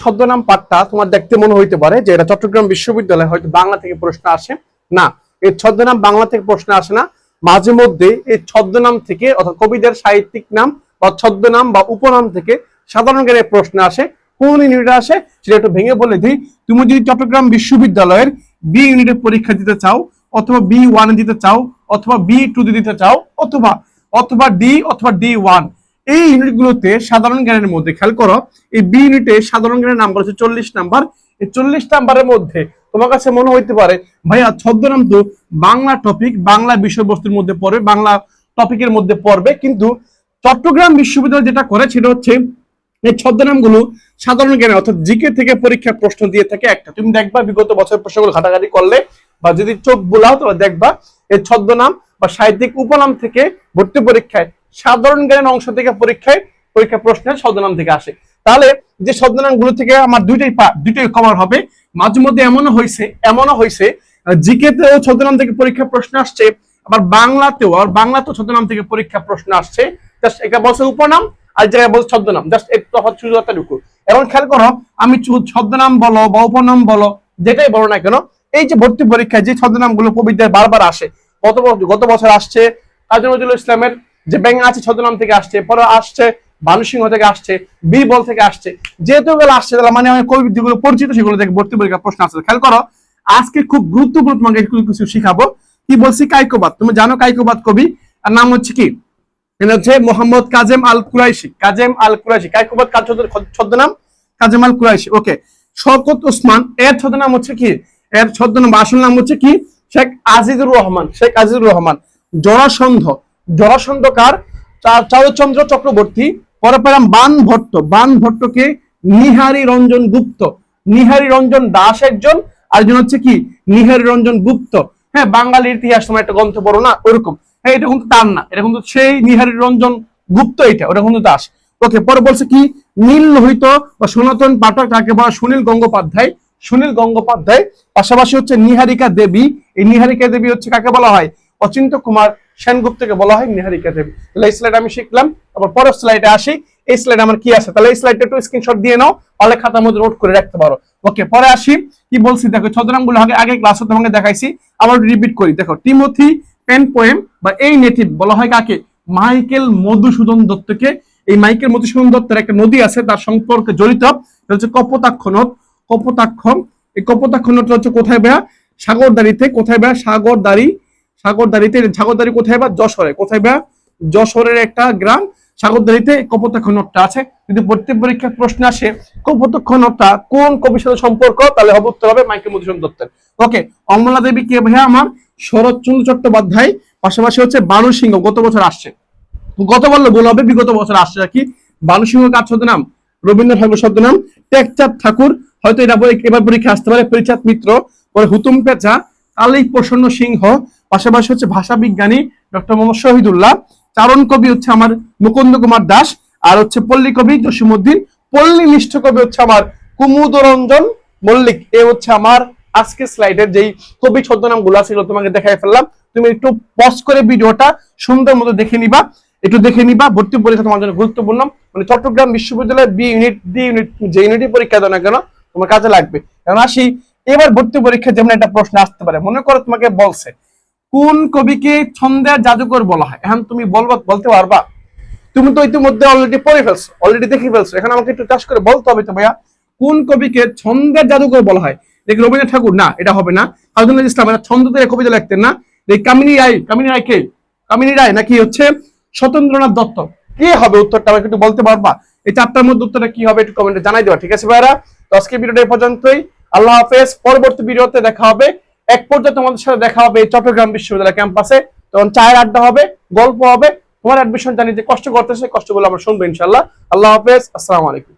ছদ্মনাম পাঠটা তোমার দেখতে মনে হইতে পারে যে এটা চট্টগ্রাম বিশ্ববিদ্যালয়ে হয়তো বাংলা থেকে প্রশ্ন আসে। না, এই ছদ্মনাম বাংলা থেকে প্রশ্ন আসে না। মাঝে মধ্যে এই ছদ্মনাম থেকে অর্থাৎ কবিদের সাহিত্যিক নাম বা ছদ্মনাম বা উপনাম থেকে সাধারণ জ্ঞানের প্রশ্ন আসে, কোন ইউনিটে আসে সেটা একটু ভেঙে বলে দিই। তুমি যদি চট্টগ্রাম বিশ্ববিদ্যালয়ের বি ইউনিটের পরীক্ষা দিতে চাও, অথবা বি ওয়ান দিতে চাও, অথবা বি টু দিতে চাও, অথবা অথবা ডি অথবা ডি ওয়ান এই ইউনিটগুলোতে সাধারণ জ্ঞানের মধ্যে খেয়াল করো, এই বি ইউনিটে সাধারণ জ্ঞানের নাম্বার হচ্ছে চল্লিশ নাম্বার এই চল্লিশ নাম্বারের মধ্যে তোমার কাছে মনে হইতে পারে, ভাইয়া ছদ্মনাম তো বাংলা টপিক বাংলা বিষয়বস্তুর মধ্যে পড়বে বাংলা টপিকের মধ্যে পড়বে। কিন্তু চট্টগ্রাম বিশ্ববিদ্যালয় যেটা করে সেটা হচ্ছে, এই ছদ্মনামগুলো সাধারণ জ্ঞানে অর্থাৎ জিকে থেকে পরীক্ষা প্রশ্ন দিয়ে থাকে একটা। তুমি দেখবা বিগত বছর প্রশ্নগুলো ঘাটাঘাটি করলে, বা যদি চোখ বোলাও তাহলে দেখবা, এই ছদ্মনাম বা সাহিত্যিক উপনাম থেকে ভর্তি পরীক্ষায় সাধারণ জ্ঞানের অংশ থেকে পরীক্ষায়, পরীক্ষা প্রশ্নের ছদ্মনাম থেকে আসে। তাহলে যে ছদ্মনামগুলো থেকে আমার দুইটাই দুইটাই কভার হবে, মাঝে মধ্যে এমনও হয়েছে এমনও হয়েছে জিকে তেও ছদ্মনাম থেকে পরীক্ষা প্রশ্ন আসছে, আবার বাংলাতেও আর বাংলাতেও ছদ্মনাম থেকে পরীক্ষা প্রশ্ন আসছে। জাস্ট এটা বলছে উপনাম, আর জায়গায় বলছে ছদ্মনাম। জাস্ট একটু তফাৎ শুধু এতটুকু এখন খেয়াল করো, আমি ছদ্মনাম বলো বা উপনাম বলো, যেটাই বলো না কেন, এই যে ভর্তি পরীক্ষায় যে ছদ্মনামগুলো কবিদের বারবার আসে, গত গত বছর আসছে কাজী নজরুল ইসলামের যে ব্যাং আছে ছদ্মনাম থেকে আসছে, পরে আসছে ভানু সিংহ থেকে আসছে বি বল থেকে আসছে, যেহেতু এগুলো আসছে, তাহলে মানে আমি কবি যেগুলো পরিচিত, সেগুলো থেকে ভর্তি পরীক্ষা প্রশ্ন আসছে খেয়াল করো, আজকে খুব গুরুত্বপূর্ণ কিছু শিখাবো। কি বলছি? কাইকোবাদ। তুমি জানো কাইকোবাদ কবি? আর নাম হচ্ছে কি? হচ্ছে মোহাম্মদ কাজেম আল কুরাইশি। কাজেম আল কুরাইশি। কাইকোবাদ কার ছদ্ম- ছদ্মনাম? কাজেম আল কুরাইশি। ওকে। শওকত ওসমান। এর ছদ্মনাম হচ্ছে কি? এর ছদ্মনাম আসল নাম হচ্ছে কি? শেখ আজিজুর রহমান। শেখ আজিজুর রহমান। জরাসন্ধ। জরাসন্ধ কার চা- চারুচন্দ্র চক্রবর্তী পরে পেলাম বান ভট্ট। বান ভট্টকে নিহারি রঞ্জন গুপ্ত। নিহারি রঞ্জন দাস একজন, আরেকজন হচ্ছে কি? নিহারি রঞ্জন গুপ্ত। হ্যাঁ বাঙালির ইতিহাস তোমার একটা গ্রন্থ পড়ো না? ওরকম। হ্যাঁ এটা কিন্তু তার না। এটা কিন্তু সেই নিহারি রঞ্জন গুপ্ত এটা, ওটা কিন্তু দাস। ওকে, পরে বলছে কি? নীল লোহিত বা সনাতন পাঠক তাকে বলা সুনীল গঙ্গোপাধ্যায়। সুনীল গঙ্গোপাধ্যায় পাশাপাশি হচ্ছে নিহারিকা দেবী। এই নিহারিকা দেবী হচ্ছে কাকে বলা হয়? অচিন্ত কুমার সেনগুপ্তকে বলা হয় নিহারিকা দেবী তাহলে এই স্লাইড আমি শিখলাম, তারপর পরের স্লাইডে আসি। এই স্লাইড আমার কি আছে? তাহলে এই স্লাইডটা একটু স্ক্রিনশট দিয়ে নাও, তাহলে খাতার মধ্যে নোট করে রাখতে পারো। ওকে পরে আসি, কি বলছি? দেখো ছদ্মনামগুলো আগে আগে ক্লাসে তোমাকে দেখাইছি, আবার রিপিট করি। দেখো টিমোথি পেন পোয়েম বা এই নেটিভ বলা হয় কাকে? মাইকেল মধুসূদন দত্তকে। এই মাইকেল মধুসূদন দত্তের একটা নদী আছে, তার সম্পর্কে জড়িত। হচ্ছে কপোতাক্ষ নদ। কপোতাক্ষ, এই কপোতাক্ষ নদটা হচ্ছে কোথায় বেয়া সাগরদারিতে কোথায় বেয়া সাগরদারি সাগরদারিতে সাগরদারি কোথায় বা? যশোরে। কোথায় বেয়া যশোরের একটা গ্রাম। সাগরদারিতে কপোতাক্ষ নদটা আছে। যদি ভর্তি পরীক্ষার প্রশ্ন আসে, কপোতাক্ষ নদটা কোন কবির সাথে সম্পর্ক? তাহলে হবে উত্তর হবে মাইকেল মধুসূদন দত্তের। ওকে, অমলা দেবী কে ভাইয়া আমার? শরৎচন্দ্র চট্টোপাধ্যায়। পাশাপাশি হচ্ছে বানু সিংহ গত বছর আসছে। গত বললে ভুল হবে, বিগত বছর আসছে আর কি। বানু সিংহ কার ছদ্মনাম? রবীন্দ্র ঠাকুর ছদ্মনাম। টেকচাঁদ ঠাকুর। হয়তো এটা এবার পরীক্ষা আসতে পারে। পরিচাঁদ মিত্র। পরে হুতুম পেঁচা। কালী প্রসন্ন সিংহ। পাশাপাশি হচ্ছে ভাষা বিজ্ঞানী ডক্টর মোহাম্মদ শহীদুল্লাহ, চারণ কবি হচ্ছে আমার মুকুন্দ কুমার দাস, আর হচ্ছে পল্লী কবি জসিমুদ্দিন পল্লী নিষ্ঠ কবি হচ্ছে আমার কুমুদরঞ্জন মল্লিক। এ হচ্ছে আমার আজকে স্লাইডের যেই কবি ছদ্মনামগুলা ছিল তোমাকে দেখাই ফেললাম। তুমি একটু পজ করে ভিডিওটা সুন্দর মতো দেখে নিবা। একটু দেখে নিবা, ভর্তি পরীক্ষা তোমার জন্য গুরুত্বপূর্ণ। মানে চট্টগ্রাম বিশ্ববিদ্যালয়ের বি ইউনিট ডি ইউনিট যে ইউনিটই পরীক্ষা দাও না কেন, তোমার কাজে লাগবে। কারণ আসি, এবার ভর্তি পরীক্ষা যেমন একটা প্রশ্ন আসতে পারে, মনে করো তোমাকে বলছে কোন কবিকে ছন্দের জাদুকর বলা হয়? এখন তুমি বলবা, বলতে পারবা। তুমি তো ইতিমধ্যে অলরেডি পড়ে ফেলছো অলরেডি দেখে ফেলছো। এখন আমাকে একটু চাষ করে বলতে হবে তো ভাইয়া, কোন কবিকে ছন্দের জাদুকর বলা হয়? দেখি রবীন্দ্রনাথ ঠাকুর, না, এটা হবে না। কাজী ইসলাম এটা ছন্দ দিয়ে কবিতা লিখতেন না। এই কামিনী রায় কামিনী রায় কে? কামিনী রায় নাকি হচ্ছে সতেন্দ্রনাথ দত্ত? কি হবে উত্তরটা আমাকে একটু বলতে পারবা? এই চারটার মধ্যে উত্তরটা কি হবে একটু কমেন্টে জানাই দেওয়া ঠিক আছে ভাইরা তো আজকে ভিডিওটা এই পর্যন্তই। আল্লাহ হাফেজ, পরবর্তী ভিডিওতে দেখা হবে। এক পর্যায়ে তোমাদের সাথে দেখা হবে চট্টগ্রাম বিশ্ববিদ্যালয় ক্যাম্পাসে। তখন চায়ের আড্ডা হবে, গল্প হবে। তোমার অ্যাডমিশন জানি যে কষ্ট করতেছে কষ্টগুলো আমরা শুনব ইনশাল্লাহ আল্লাহ হাফেজ, আসসালামু আলাইকুম।